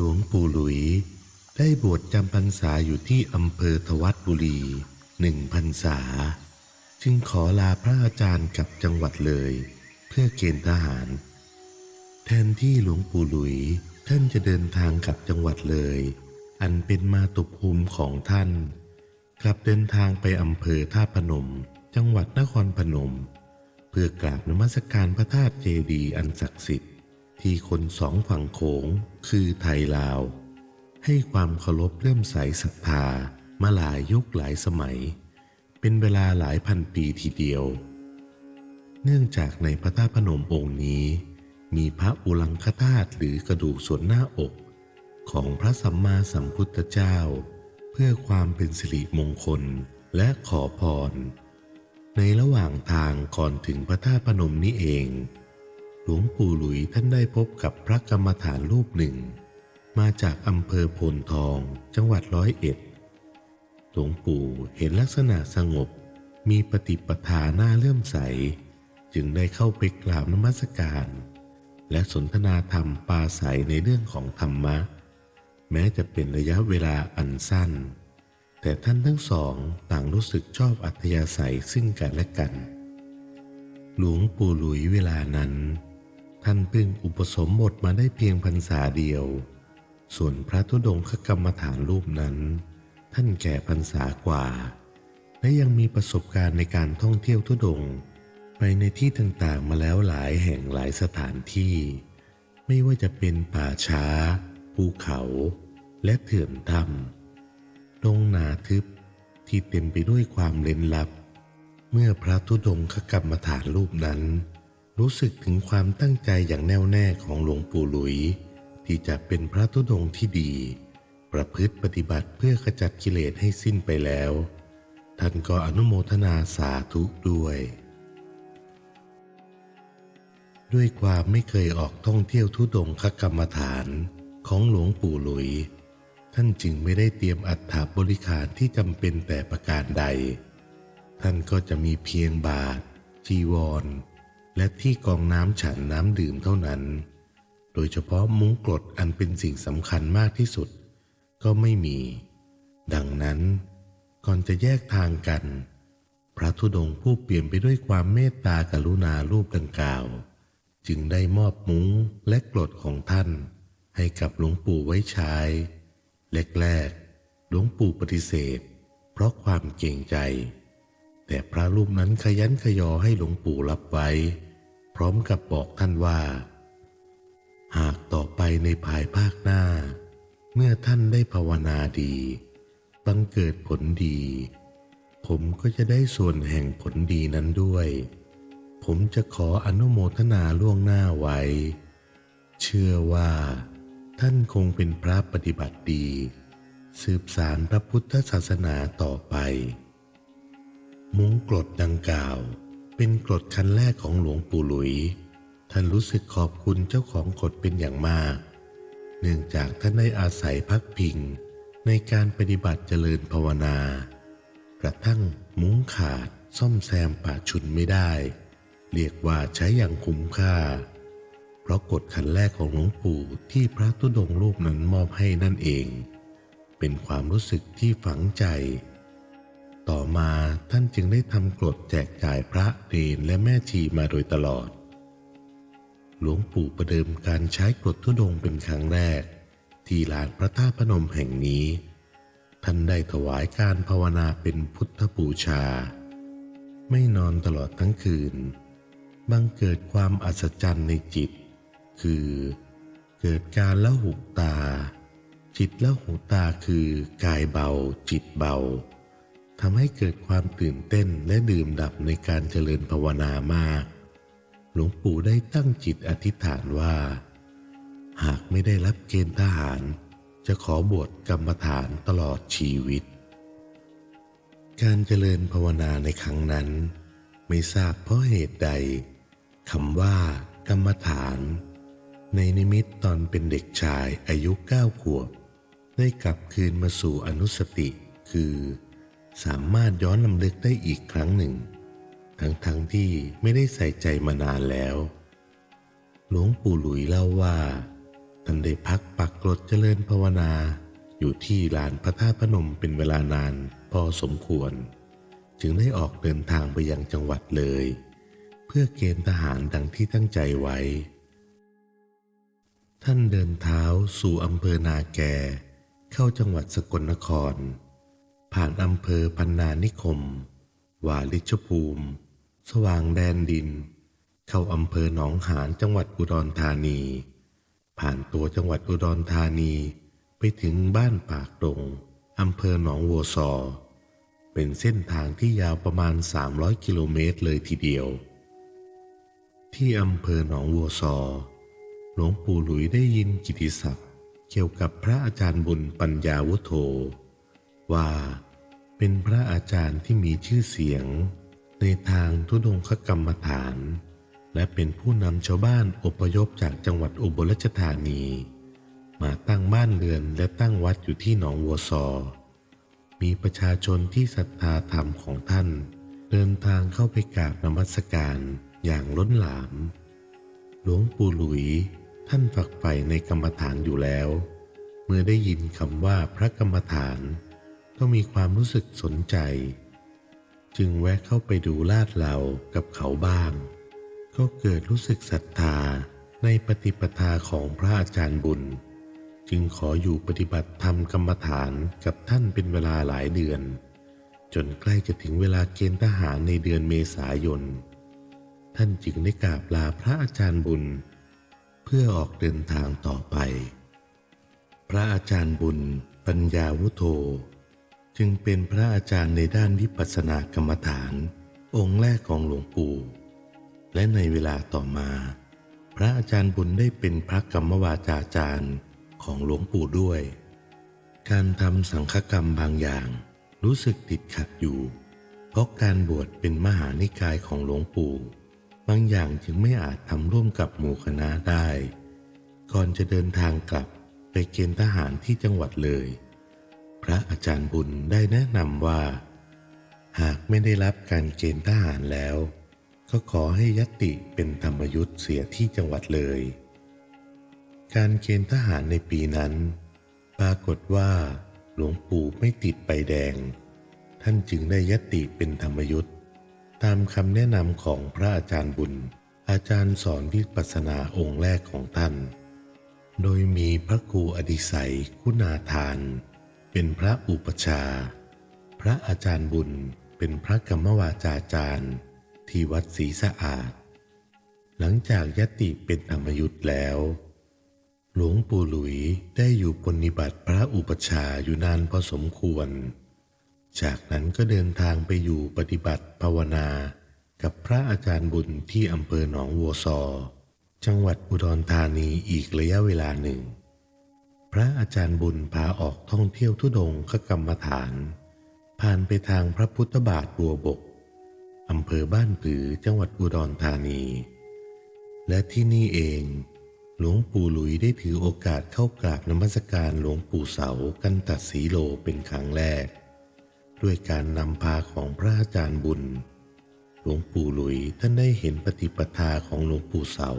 หลวงปู่หลุย ได้บวชจำพรรษาอยู่ที่อำเภอทวัดบุรีหนึ่งพรรษา จึงขอลาพระอาจารย์กลับจังหวัดเลย เพื่อเกณฑ์ทหาร แทนที่หลวงปู่หลุยท่านจะเดินทางกลับจังหวัดเลย อันเป็นมาตุภูมิของท่านกลับเดินทางไปอำเภอท่าพนม จังหวัดนครพนม เพื่อกราบนมัสการพระธาตุเจดีย์อันศักดิ์สิทธิ์ ที่คนสองฝั่งโขงคือไทยลาว ให้ความเคารพเลื่อมใสศรัทธามาหลายยุคหลายสมัย เป็นเวลาหลายพันปีทีเดียว เนื่องจากในพระธาตุพนมองค์นี้ มีพระอุลังคธาตุหรือกระดูกส่วนหน้าอกของพระสัมมาสัมพุทธเจ้า เพื่อความเป็นสิริมงคลและขอพร ในระหว่างทางก่อนถึงพระธาตุพนมนี้เอง ลวงปู่หลุยท่านได้พบกับพระกรรมฐานรูปหนึ่ง มาจากอำเภอโพนทอง จังหวัดร้อยเอ็ด หลวงปู่เห็นลักษณะสงบ มีปฏิปทาหน้าเลื่อมใส จึงได้เข้าไปกราบนมัสการ และสนทนาธรรมปาศัยในเรื่องของธรรมะ แม้จะเป็นระยะเวลาอันสั้น แต่ท่านทั้งสองต่างรู้สึกชอบอัธยาศัยซึ่งกันและกัน หลวงปู่หลุยเวลานั้น ท่านเพิ่งอุปสมบทมาได้เพียงพรรษาเดียว ส่วนพระธุดงคกรรมฐานรูปนั้น ท่านแก่พรรษากว่า และยังมีประสบการณ์ในการท่องเที่ยวธุดง ไปในที่ต่างๆมาแล้วหลายแห่งหลายสถานที่ ไม่ว่าจะเป็นป่าช้า ภูเขา และเถื่อนถ้ำดงหนาทึบที่เต็มไปด้วยความเล้นลับ เมื่อพระธุดงคกรรมฐานรูปนั้น รู้สึกถึงความตั้งใจอย่างแน่วแน่ของหลวงปู่หลุย ที่จะเป็นพระธุดงค์ที่ดี ประพฤติปฏิบัติเพื่อขจัดกิเลสให้สิ้นไปแล้ว ท่านก็อนุโมทนาสาธุด้วย ด้วยความไม่เคยออกท่องเที่ยวทุดงคกรรมฐานของหลวงปู่หลุย ท่านจึงไม่ได้เตรียมอัฐบริขารที่จำเป็นแต่ประการใด ท่านก็จะมีเพียงบาทจีวร และที่กองน้ำฉันน้ำดื่มเท่านั้น โดยเฉพาะมุ้งกรดอันเป็นสิ่งสำคัญมากที่สุด ก็ไม่มี ดังนั้น ก่อนจะแยกทางกัน พระธุดงค์ผู้เปลี่ยนไปด้วยความเมตตากรุณารูปดังกล่าว จึงได้มอบมุ้งและกรดของท่านให้กับหลวงปู่ไว้ใช้แรกๆหลวงปู่ปฏิเสธ เพราะความเกรงใจ แต่พระรูปนั้นขยันขยอให้หลวงปู่รับไว้ ร้อมกับบอกท่านว่า หากต่อไปในภายภาคหน้า เมื่อท่านได้ภาวนาดีบังเกิดผลดี ผมก็จะได้ส่วนแห่งผลดีนั้นด้วย ผมจะขออนุโมทนาล่วงหน้าไว้ เชื่อว่า ท่านคงเป็นพระปฏิบัติดี สืบสารพระพุทธศาสนาต่อไป มุ้งกรดดังกล่าว เป็นกรดคันแรกของหลวงปู่หลุย ท่านรู้สึกขอบคุณเจ้าของกรดเป็นอย่างมาก เนื่องจากท่านได้อาศัยพักพิง ในการปฏิบัติเจริญภาวนา กระทั่งมุ้งขาดซ่อมแซมป่าชุนไม่ได้ เรียกว่าใช้อย่างคุ้มค่า เพราะกฎขันแรกของหลวงปู่ที่พระตุดงรูปนั้นมอบให้นั่นเอง เป็นความรู้สึกที่ฝังใจ ต่อมาท่านจึงได้ทำกรดแจกจ่ายพระเนรและแม่ชีมาโดยตลอด หลวงปู่ประเดิมการใช้กรดทุดงเป็นครั้งแรก ที่ลานพระธาตุพนมแห่งนี้ ท่านได้ถวายการภาวนาเป็นพุทธบูชา ไม่นอนตลอดทั้งคืน บังเกิดความอัศจรรย์ในจิต คือเกิดการละหุตา จิตละหุตาคือกายเบาจิตเบา ทำให้เกิดความตื่นเต้นและดื่มดับในการเจริญภาวนามาก หลวงปู่ได้ตั้งจิตอธิษฐานว่า หากไม่ได้รับเกณฑ์ทหาร จะขอบวชกรรมฐานตลอดชีวิต การเจริญภาวนาในครั้งนั้น ไม่ทราบเพราะเหตุใดคำว่ากรรมฐาน ในนิมิตตอนเป็นเด็กชายอายุเก้าขวบ ได้กลับคืนมาสู่อนุสติคือ สามารถย้อนลำลึกได้อีกครั้งหนึ่ง ทั้งๆทที่ไม่ได้ใส่ใจมานานแล้ว หลวงปู่หลุยเล่าว่าท่านได้พักปักกรดเจริญภาวนา อยู่ที่ลานพระธาตุพนมเป็นเวลานานพอสมควร จึงได้ออกเดินทางไปยังจังหวัดเลย เพื่อเกณฑ์ทหารดังที่ตั้งใจไว้ ท่านเดินเท้าสู่อำเภอนาแกเข้าจังหวัดสกลนคร ผ่านอำเภอพันนานิคม วาลิชภูมิ สว่างแดนดิน เข้าอำเภอหนองหานจังหวัดอุดรธานี ผ่านตัวจังหวัดอุดรธานีไปถึงบ้านปากดงอำเภอหนองวัวซอ เป็นเส้นทางที่ยาวประมาณ 300 กิโลเมตรเลยทีเดียว ที่อำเภอหนองวัวซอ หลวงปู่หลุยได้ยินกิตติศัพท์ เกี่ยวกับพระอาจารย์บุญปัญญาวุโธ ว่าเป็นพระอาจารย์ที่มีชื่อเสียง ในทางทุดงคกรรมฐาน และเป็นผู้นำชาวบ้านอพยพจากจังหวัดอุบลราชธานี มาตั้งบ้านเรือนและตั้งวัดอยู่ที่หนองวัวซอ มีประชาชนที่ศรัทธาธรรมของท่าน เดินทางเข้าไปกราบนมัสการอย่างล้นหลาม หลวงปู่หลุยท่านฝักใฝ่ในกรรมฐานอยู่แล้ว เมื่อได้ยินคำว่าพระกรรมฐาน ก็มีความรู้สึกสนใจ จึงแวะเข้าไปดูลาดเหลากับเขาบ้าง ก็เกิดรู้สึกศรัทธาในปฏิปทาของพระอาจารย์บุญ จึงขออยู่ปฏิบัติธรรมกรรมฐานกับท่านเป็นเวลาหลายเดือน จนใกล้จะถึงเวลาเกณฑ์ทหารในเดือนเมษายน ท่านจึงได้กราบลาพระอาจารย์บุญ เพื่อออกเดินทางต่อไป พระอาจารย์บุญ ปัญญาวุโธ จึงเป็นพระอาจารย์ในด้านวิปัสสนากรรมฐาน องค์แรกของหลวงปู่ และในเวลาต่อมา พระอาจารย์บุญได้เป็นพระกรรมวาจาจารย์ของหลวงปู่ด้วย การทำสังฆกรรมบางอย่างรู้สึกติดขัดอยู่ เพราะการบวชเป็นมหานิกายของหลวงปู่ บางอย่างจึงไม่อาจทำร่วมกับหมู่คณะได้ ก่อนจะเดินทางกลับไปเกณฑ์ทหารที่จังหวัดเลย ระอาจารย์บุญได้แนะนำว่า หากไม่ได้รับการเกณฑ์ทหารแล้ว ก็ขอให้ยติเป็นธรรมยุทธ์เสียที่จังหวัดเลย การเกณฑ์ทหารในปีนั้น ปรากฏว่าหลวงปู่ไม่ติดใบแดง ท่านจึงได้ยตติเป็นธรรมยุทธ์ตามคำแนะนำของพระอาจารย์บุญ อาจารย์สอนวิปัสสนาองค์แรกของท่าน โดยมีพระครูอดิศัยคุณาทาน เป็นพระอุปชา พระอาจารย์บุญเป็นพระกรรมวาจาจารย์ ที่วัดศรีสะอาด หลังจากยติเป็นธรรมยุทธ์แล้ว หลวงปู่หลุยได้อยู่ปฏิบัติพระอุปชาอยู่นานพอสมควร จากนั้นก็เดินทางไปอยู่ปฏิบัติภาวนากับพระอาจารย์บุญที่อำเภอหนองวัวซอ จังหวัดอุดรธานีอีกระยะเวลาหนึ่ง พระอาจารย์บุญพาออกท่องเที่ยวทุดงคกรรมฐาน ผ่านไปทางพระพุทธบาทบัวบกอำเภอบ้านผือจังหวัดอุดรธานี และที่นี่เอง หลวงปู่หลุยได้ถือโอกาสเข้ากราบนมัสการหลวงปู่เสากันตัดสีโลเป็นครั้งแรก ด้วยการนำพาของพระอาจารย์บุญ หลวงปู่หลุยท่านได้เห็นปฏิปทาของหลวงปู่เสา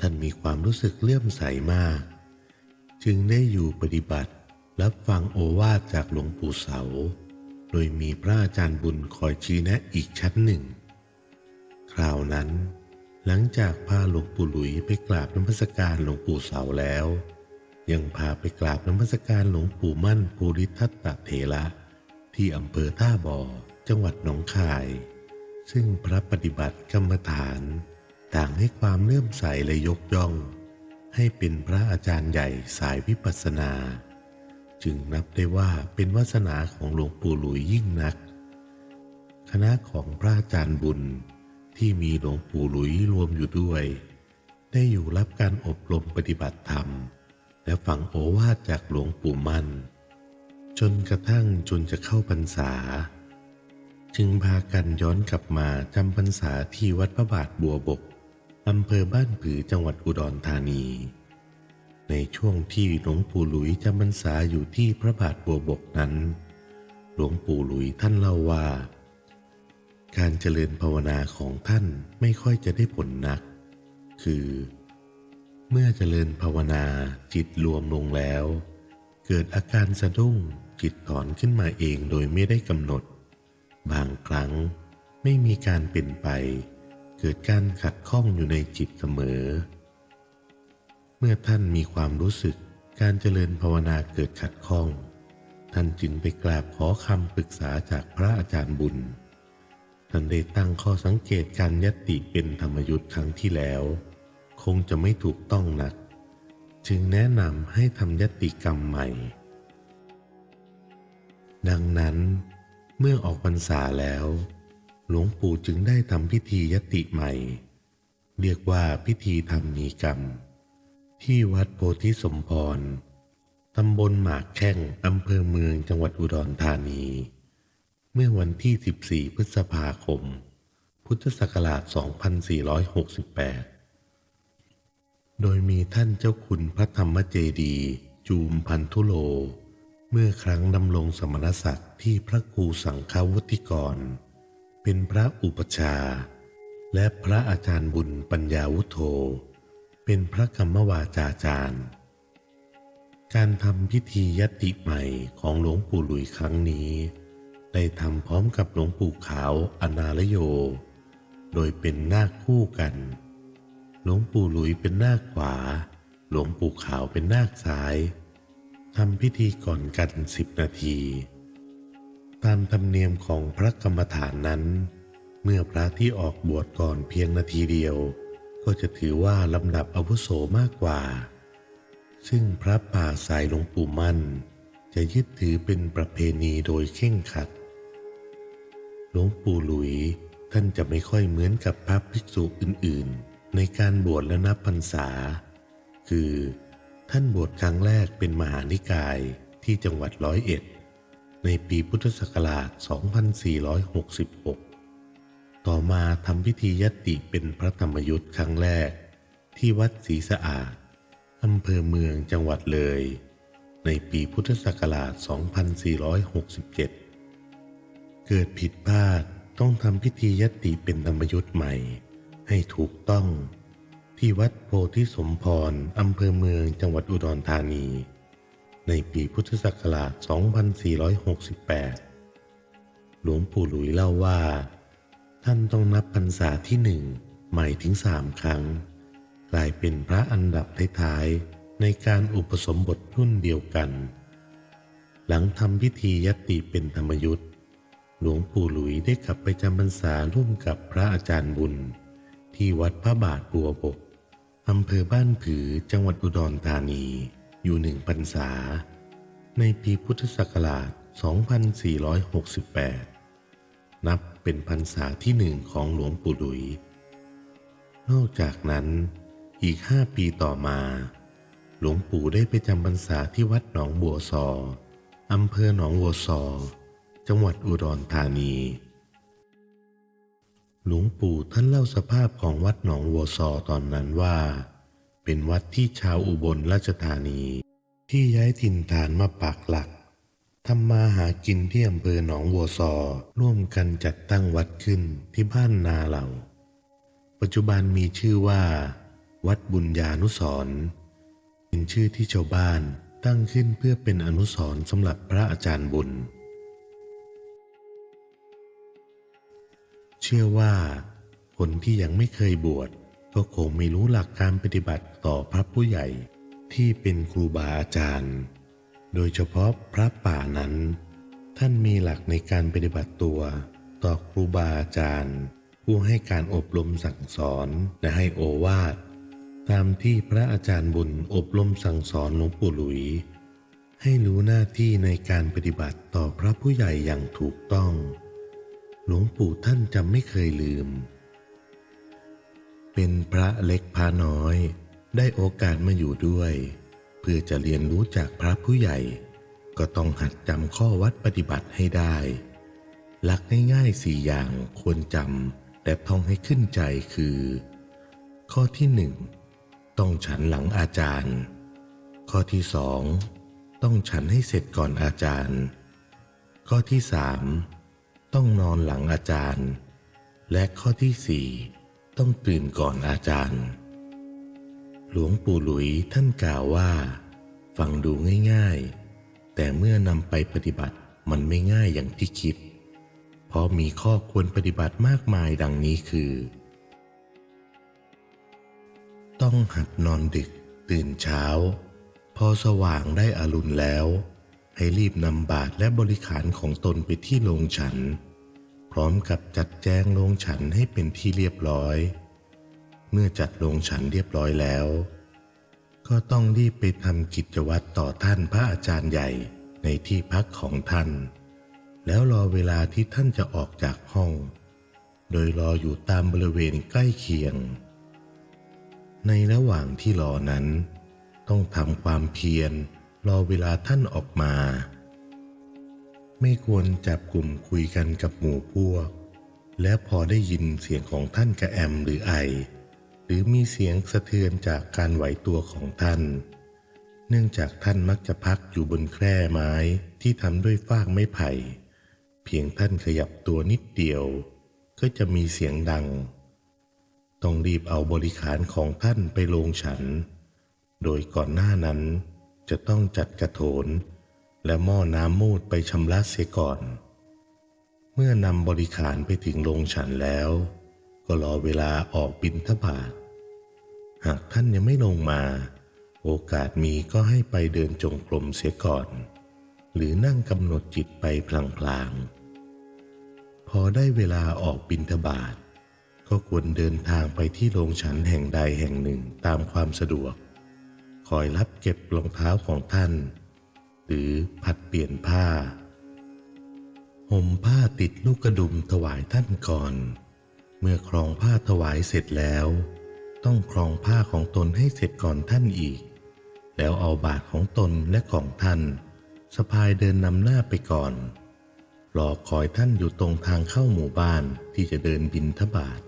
ท่านมีความรู้สึกเลื่อมใสมาก จึงได้อยู่ปฏิบัติ รับฟังโอวาทจากหลวงปู่เสา โดยมีพระอาจารย์บุญคอยชี้แนะอีกชั้นหนึ่ง คราวนั้น หลังจากพาหลวงปู่หลุยไปกราบนมัสการหลวงปู่เสาแล้ว ยังพาไปกราบนมัสการหลวงปู่มั่นภูริทัตตะเถระที่อำเภอท่าบ่อจังหวัดหนองคาย ซึ่งพระปฏิบัติกรรมฐาน ต่างให้ความเลื่อมใสและยกย่อง ให้เป็นพระอาจารย์ใหญ่สายวิปัสสนา จึงนับได้ว่าเป็นวาสนาของหลวงปู่หลุยยิ่งนัก คณะของพระอาจารย์บุญที่มีหลวงปู่หลุยรวมอยู่ด้วย ได้อยู่รับการอบรมปฏิบัติธรรม และฟังโอวาทจากหลวงปู่มั่น จนกระทั่งจนจะเข้าพรรษา จึงพากันย้อนกลับมาจำพรรษาที่วัดพระบาทบัวบก อำเภอบ้านผือจังหวัดอุดรธานี ในช่วงที่หลวงปู่หลุยจำพรรษาอยู่ที่พระบาทบัวบกนั้น หลวงปู่หลุยท่านเล่าว่า การเจริญภาวนาของท่านไม่ค่อยจะได้ผลนัก คือ เมื่อเจริญภาวนาจิตรวมลงแล้ว เกิดอาการสะดุ้งจิตถอนขึ้นมาเองโดยไม่ได้กำหนด บางครั้งไม่มีการเป็นไป เกิดการขัดข้องอยู่ในจิตเสมอ เมื่อท่านมีความรู้สึกการเจริญภาวนาเกิดขัดข้อง ท่านจึงไปกราบขอคำปรึกษาจากพระอาจารย์บุญ ท่านได้ตั้งข้อสังเกตการยติเป็นธรรมยุทธ์ครั้งที่แล้ว คงจะไม่ถูกต้องนัก จึงแนะนำให้ทำยตติกรรมใหม่ ดังนั้น เมื่อออกพรรษาแล้ว หลวงปู่จึงได้ทำพิธียติใหม่ เรียกว่าพิธีทำนีกรรม ที่วัดโพธิสมพรตำบลหมากแข้งอำเภอเมืองจังหวัดอุดรธานี เมื่อวันที่ 14 พฤษภาคม พุทธศักราช 2468 โดยมีท่านเจ้าคุณพระธรรมเจดีย์จูมพันธุโล เมื่อครั้งดำรงสมณศักดิ์ที่พระครูสังฆวุติกร เป็นพระอุปชา และพระอาจารย์บุญปัญญาวุโธ เป็นพระกรรมวาจาจารย์ การทำพิธียติใหม่ของหลวงปู่หลุยครั้งนี้ ได้ทำพร้อมกับหลวงปู่ขาวอนาลโย โดยเป็นนาคคู่กัน หลวงปู่หลุยเป็นนาคขวา หลวงปู่ขาวเป็นนาคซ้ายทำพิธีก่อนกันสิบนาที ตามธรรมเนียมของพระกรรมฐานนั้น เมื่อพระที่ออกบวชก่อนเพียงนาทีเดียว ก็จะถือว่าลำดับอาวุโสมากกว่า ซึ่งพระป่าสายหลวงปู่มั่น จะยึดถือเป็นประเพณีโดยเข่งขัดหลวงปู่หลุยท่านจะไม่ค่อยเหมือนกับพระภิกษุอื่นๆ ในการบวชและนับพรรษา คือท่านบวชครั้งแรกเป็นมหานิกายที่จังหวัดร้อยเอ็ด ในปีพุทธศักราช 2466 ต่อมาทำพิธียติเป็นพระธรรมยุทธ์ครั้งแรก ที่วัดศรีสะอาดอำเภอเมืองจังหวัดเลย ในปีพุทธศักราช 2467 เกิดผิดพลาดต้องทำพิธียติเป็นธรรมยุทธ์ใหม่ ให้ถูกต้อง ที่วัดโพธิสมพรอำเภอเมืองจังหวัดอุดรธานี ในปีพุทธศักราช 2468 หลวงปู่หลุยเล่าว่า ท่านต้องนับพรรษาที่หนึ่งใหม่ถึงสามครั้ง กลายเป็นพระอันดับท้ายๆในการอุปสมบทรุ่นเดียวกัน หลังทำพิธียติเป็นธรรมยุทธ์หลวงปู่หลุยได้กลับไปจำพรรษาร่วมกับพระอาจารย์บุญ ที่วัดพระบาทบัวบกอำเภอบ้านผือจังหวัดอุดรธานี อยู่หนึ่งพรรษา ในปีพุทธศักราช 2468 นับเป็นพรรษาที่หนึ่งของหลวงปู่หลุย นอกจากนั้นอีกห้าปีต่อมา หลวงปู่ได้ไปจำพรรษาที่วัดหนองบัวซออำเภอหนองบัวซอ จังหวัดอุดรธานีหลวงปู่ท่านเล่าสภาพของวัดหนองวัวซอตอนนั้นว่า เป็นวัดที่ชาวอุบลราชธานี ที่ย้ายถิ่นฐานมาปักหลักทำมาหากินที่อำเภอหนองวัวซอร่วมกันจัดตั้งวัดขึ้นที่บ้านนาเหล่า ปัจจุบันมีชื่อว่า วัดบุญญานุสรเป็นชื่อที่ชาวบ้านตั้งขึ้นเพื่อเป็นอนุสรณ์สำหรับพระอาจารย์บุญ เชื่อว่าคนที่ยังไม่เคยบวช ก็คงไม่รู้หลักการปฏิบัติต่อพระผู้ใหญ่ที่เป็นครูบาอาจารย์ โดยเฉพาะพระป่านั้น ท่านมีหลักในการปฏิบัติตัว ต่อครูบาอาจารย์ ผู้ให้การอบรมสั่งสอนและให้โอวาทตามที่พระอาจารย์บุญอบรมสั่งสอนหลวงปู่หลุย ให้รู้หน้าที่ในการปฏิบัติต่อพระผู้ใหญ่อย่างถูกต้อง หลวงปู่ท่านจำไม่เคยลืม เป็นพระเล็กพระน้อย ได้โอกาสมาอยู่ด้วย เพื่อจะเรียนรู้จากพระผู้ใหญ่ ก็ต้องหัดจำข้อวัดปฏิบัติให้ได้ หลักง่ายๆสี่อย่างควรจำแต่ท่องให้ขึ้นใจคือ ข้อที่หนึ่งต้องฉันหลังอาจารย์ ข้อที่สองต้องฉันให้เสร็จก่อนอาจารย์ ข้อที่สามต้องนอนหลังอาจารย์ และข้อที่สี่ ต้องตื่นก่อนอาจารย์ หลวงปู่หลุยท่านกล่าวว่า ฟังดูง่ายๆ แต่เมื่อนำไปปฏิบัติมันไม่ง่ายอย่างที่คิด เพราะมีข้อควรปฏิบัติมากมายดังนี้คือ ต้องหัดนอนดึกตื่นเช้า พอสว่างได้อารุณแล้ว ให้รีบนำบาตรและบริขารของตนไปที่โรงฉัน พร้อมกับจัดแจงโรงฉันให้เป็นที่เรียบร้อย เมื่อจัดโรงฉันเรียบร้อยแล้ว ก็ต้องรีบไปทำกิจวัตรต่อท่านพระอาจารย์ใหญ่ในที่พักของท่าน แล้วรอเวลาที่ท่านจะออกจากห้อง โดยรออยู่ตามบริเวณใกล้เคียง ในระหว่างที่รอนั้น ต้องทำความเพียรรอเวลาท่านออกมา ไม่ควรจับกลุ่มคุยกันกับหมู่พวก และพอได้ยินเสียงของท่านกระแอมหรือไอ หรือมีเสียงสะเทือนจากการไหวตัวของท่าน เนื่องจากท่านมักจะพักอยู่บนแคร่ไม้ที่ทำด้วยฟากไม้ไผ่ เพียงท่านขยับตัวนิดเดียว ก็จะมีเสียงดัง ต้องรีบเอาบริขารของท่านไปลงฉัน โดยก่อนหน้านั้นจะต้องจัดกระโถน และหม้อน้ำมูดไปชำระเสียก่อน เมื่อนำบริขารไปถึงโรงฉันแล้ว ก็รอเวลาออกบินทบาทหากท่านยังไม่ลงมา โอกาสมีก็ให้ไปเดินจงกรมเสียก่อน หรือนั่งกำหนดจิตไปพลางๆ พอได้เวลาออกบินทบาทก็ควรเดินทางไปที่โรงฉันแห่งใดแห่งหนึ่งตามความสะดวก คอยรับเก็บรองเท้าของท่าน หรือผัดเปลี่ยนผ้า ห่มผ้าติดลูกกระดุมถวายท่านก่อน เมื่อครองผ้าถวายเสร็จแล้ว ต้องครองผ้าของตนให้เสร็จก่อนท่านอีก แล้วเอาบาทของตนและของท่านสะพายเดินนำหน้าไปก่อนรอคอยท่านอยู่ตรงทางเข้าหมู่บ้านที่จะเดินบินทบาท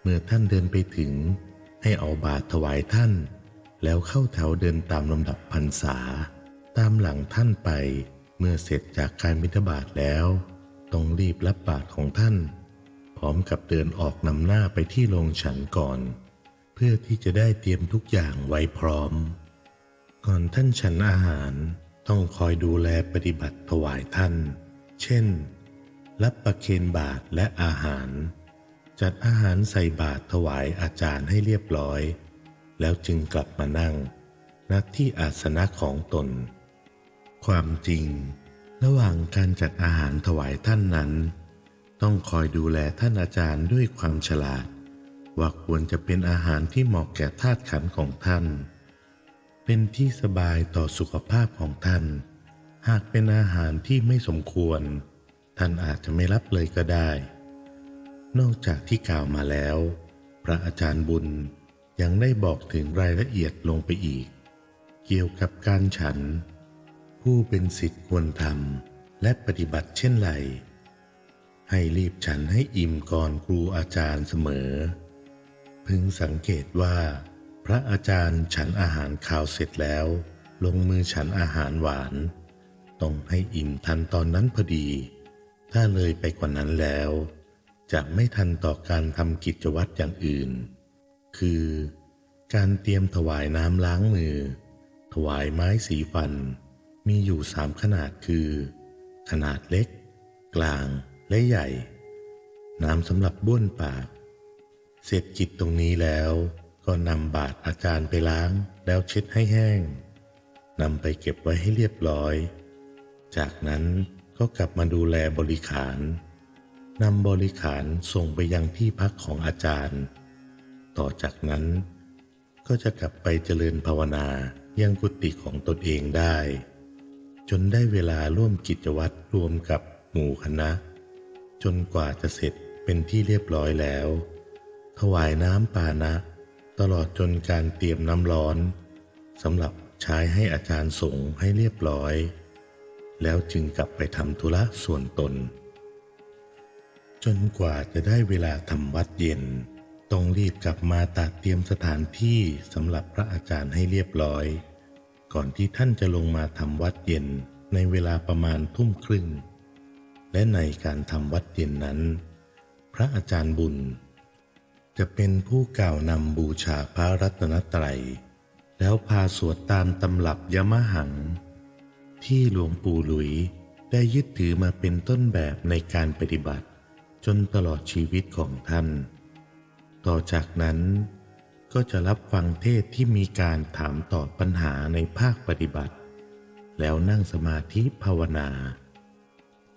เมื่อท่านเดินไปถึง ให้เอาบาทถวายท่าน แล้วเข้าแถวเดินตามลำดับพรรษา ตามหลังท่านไปเมื่อเสร็จจากการบิณฑบาตแล้ว ต้องรีบรับบาตรของท่าน พร้อมกับเดินออกนำหน้าไปที่โรงฉันก่อน เพื่อที่จะได้เตรียมทุกอย่างไว้พร้อม ก่อนท่านฉันอาหารต้องคอยดูแลปฏิบัติถวายท่าน เช่น รับประเคนบาตรและอาหาร จัดอาหารใส่บาตรถวายอาจารย์ให้เรียบร้อย แล้วจึงกลับมานั่งณที่อาสนะของตน ความจริง ระหว่างการจัดอาหารถวายท่านนั้น ต้องคอยดูแลท่านอาจารย์ด้วยความฉลาด ว่าควรจะเป็นอาหารที่เหมาะแก่ธาตุขันของท่าน เป็นที่สบายต่อสุขภาพของท่าน หากเป็นอาหารที่ไม่สมควร ท่านอาจจะไม่รับเลยก็ได้ นอกจากที่กล่าวมาแล้ว พระอาจารย์บุญยังได้บอกถึงรายละเอียดลงไปอีก เกี่ยวกับการฉัน ผู้เป็นสิทธิ์ควรทำและปฏิบัติเช่นไร ให้รีบฉันให้อิ่มก่อนครูอาจารย์เสมอ พึงสังเกตว่า พระอาจารย์ฉันอาหารข้าวเสร็จแล้ว ลงมือฉันอาหารหวาน ต้องให้อิ่มทันตอนนั้นพอดี ถ้าเลยไปกว่านั้นแล้ว จะไม่ทันต่อการทำกิจวัตรอย่างอื่น คือ การเตรียมถวายน้ำล้างมือ ถวายไม้สีฟัน มีอยู่สามขนาดคือ ขนาดเล็ก กลางและใหญ่ น้ำสำหรับบ้วนปาก เสร็จกิจตรงนี้แล้วก็นำบาตรอาจารย์ไปล้างแล้วเช็ดให้แห้งนำไปเก็บไว้ให้เรียบร้อย จากนั้นก็กลับมาดูแลบริขารนำบริขารส่งไปยังที่พักของอาจารย์ ต่อจากนั้นก็จะกลับไปเจริญภาวนายังกุฏิของตนเองได้ จนได้เวลาร่วมกิจวัตรรวมกับหมู่คณะ จนกว่าจะเสร็จเป็นที่เรียบร้อยแล้ว ถวายน้ำปานะ ตลอดจนการเตรียมน้ำร้อนสำหรับใช้ให้อาจารย์สงฆ์ให้เรียบร้อย แล้วจึงกลับไปทำธุระส่วนตน จนกว่าจะได้เวลาทำวัดเย็น ต้องรีบกลับมาตัดเตรียมสถานที่สำหรับพระอาจารย์ให้เรียบร้อย ก่อนที่ท่านจะลงมาทำวัดเย็นในเวลาประมาณทุ่มครึ่ง และในการทำวัดเย็นนั้น พระอาจารย์บุญ จะเป็นผู้กล่าวนำบูชาพระรัตนตรัย แล้วพาสวดตามตำรับยมหัง ที่หลวงปู่หลุยได้ยึดถือมาเป็นต้นแบบในการปฏิบัติจนตลอดชีวิตของท่าน ต่อจากนั้น ก็จะรับฟังเทศที่มีการถามตอบปัญหาในภาคปฏิบัติ แล้วนั่งสมาธิภาวนา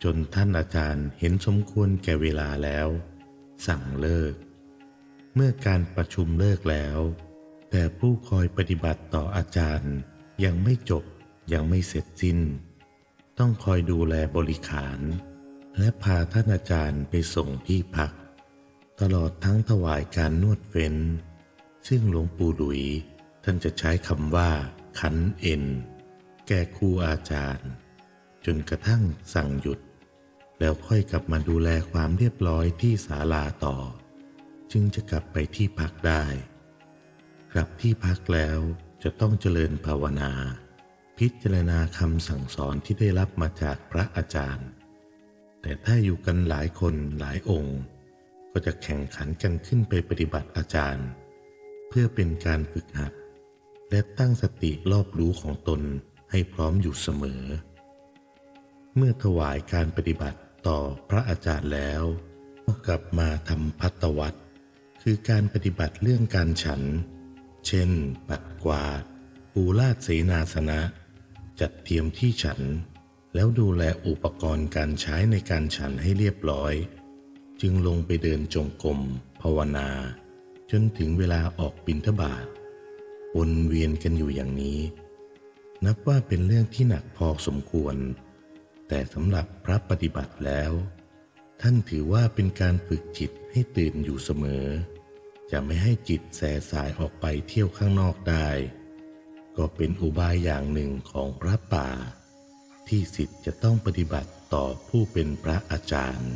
จนท่านอาจารย์เห็นสมควรแก่เวลาแล้ว สั่งเลิก เมื่อการประชุมเลิกแล้ว แต่ผู้คอยปฏิบัติต่ออาจารย์ยังไม่จบยังไม่เสร็จสิ้น ต้องคอยดูแลบริขาร และพาท่านอาจารย์ไปส่งที่พัก ตลอดทั้งถวายการนวดเฟ้น ซึ่งหลวงปู่หลุยท่านจะใช้คำว่า ขันเอ็น แก่ครูอาจารย์ จนกระทั่งสั่งหยุด แล้วค่อยกลับมาดูแลความเรียบร้อยที่ศาลาต่อ จึงจะกลับไปที่พักได้ กลับที่พักแล้วจะต้องเจริญภาวนา พิจารณาคำสั่งสอนที่ได้รับมาจากพระอาจารย์ แต่ถ้าอยู่กันหลายคนหลายองค์ ก็จะแข่งขันกันขึ้นไปปฏิบัติอาจารย์ พื่อเป็นการฝึกหัด และตั้งสติรอบรู้ของตนให้พร้อมอยู่เสมอ เมื่อถวายการปฏิบัติต่อพระอาจารย์แล้วก็กลับมาทำพัตวัตคือการปฏิบัติเรื่องการฉัน เช่น ปัดกวาด ปูลาดเสนาสนะ จัดเตรียมที่ฉัน แล้วดูแลอุปกรณ์การใช้ในการฉันให้เรียบร้อย จึงลงไปเดินจงกรมภาวนา จนถึงเวลาออกบิณฑบาตวนเวียนกันอยู่อย่างนี้ นับว่าเป็นเรื่องที่หนักพอสมควร แต่สำหรับพระปฏิบัติแล้ว ท่านถือว่าเป็นการฝึกจิตให้ตื่นอยู่เสมอ จะไม่ให้จิตแสสายออกไปเที่ยวข้างนอกได้ ก็เป็นอุบายอย่างหนึ่งของพระป่า ที่สิทธิ์จะต้องปฏิบัติต่อผู้เป็นพระอาจารย์